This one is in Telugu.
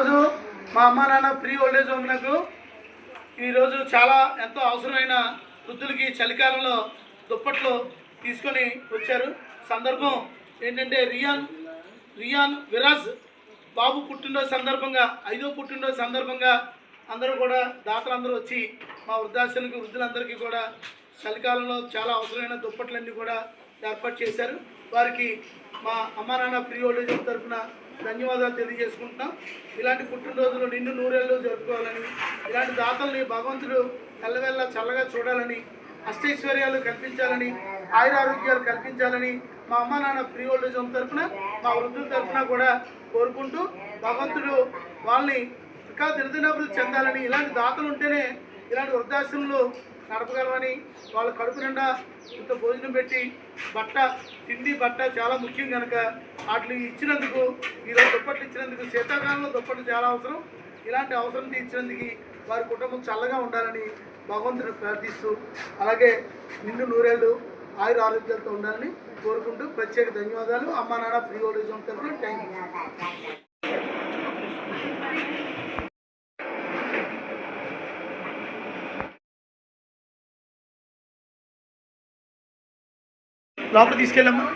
ఈరోజు మా అమ్మ నాన్న ప్రీ ఓల్డేజ్ హోమ్లకు ఈరోజు చాలా ఎంతో అవసరమైన వృద్ధులకి చలికాలంలో దుప్పట్లు తీసుకొని వచ్చారు. సందర్భం ఏంటంటే రియాన్ రియాన్ విరాజ్ బాబు పుట్టినరోజు సందర్భంగా ఐదో పుట్టినరోజు సందర్భంగా అందరూ కూడా దాతలందరూ వచ్చి మా వృద్ధాశ్రమకి వృద్ధులందరికీ కూడా చలికాలంలో చాలా అవసరమైన దుప్పట్లన్నీ కూడా ఏర్పాటు చేశారు. వారికి మా అమ్మా నాన్న ఫ్రీ తరఫున ధన్యవాదాలు తెలియజేసుకుంటున్నాం. ఇలాంటి పుట్టినరోజులు నిన్ను నూరేళ్ళు జరుపుకోవాలని ఇలాంటి దాతల్ని భగవంతుడు ఎల్లవెల్ల చల్లగా చూడాలని అష్టైశ్వర్యాలు కల్పించాలని ఆయురారోగ్యాలు కల్పించాలని మా అమ్మ నాన్న ఫ్రీ ఓల్డేజ్ తరఫున మా వృద్ధుల తరఫున కూడా కోరుకుంటూ భగవంతుడు వాళ్ళని ఇంకా దినదినాభివృద్ధి చెందాలని ఇలాంటి దాతలు ఉంటేనే ఇలాంటి వృద్ధాశ్రమంలో నడపగలమని వాళ్ళ కడుపు నిండా ఇంత భోజనం పెట్టి బట్ట తిండి బట్ట చాలా ముఖ్యం కనుక వాటిని ఇచ్చినందుకు ఈరోజు దుప్పట్లు ఇచ్చినందుకు శీతాకాలంలో దుప్పట్లు చాలా అవసరం. ఇలాంటి అవసరం తీర్చినందుకు వారి కుటుంబం చల్లగా ఉండాలని భగవంతుని ప్రార్థిస్తూ అలాగే నిండు నూరేళ్ళు ఆయుర ఆరోగ్యాలతో ఉండాలని కోరుకుంటూ ప్రత్యేక ధన్యవాదాలు. Amma Nanna free old age home తరఫున థ్యాంక్ యూ లోపల తీసుకెళ్ళమ్మా.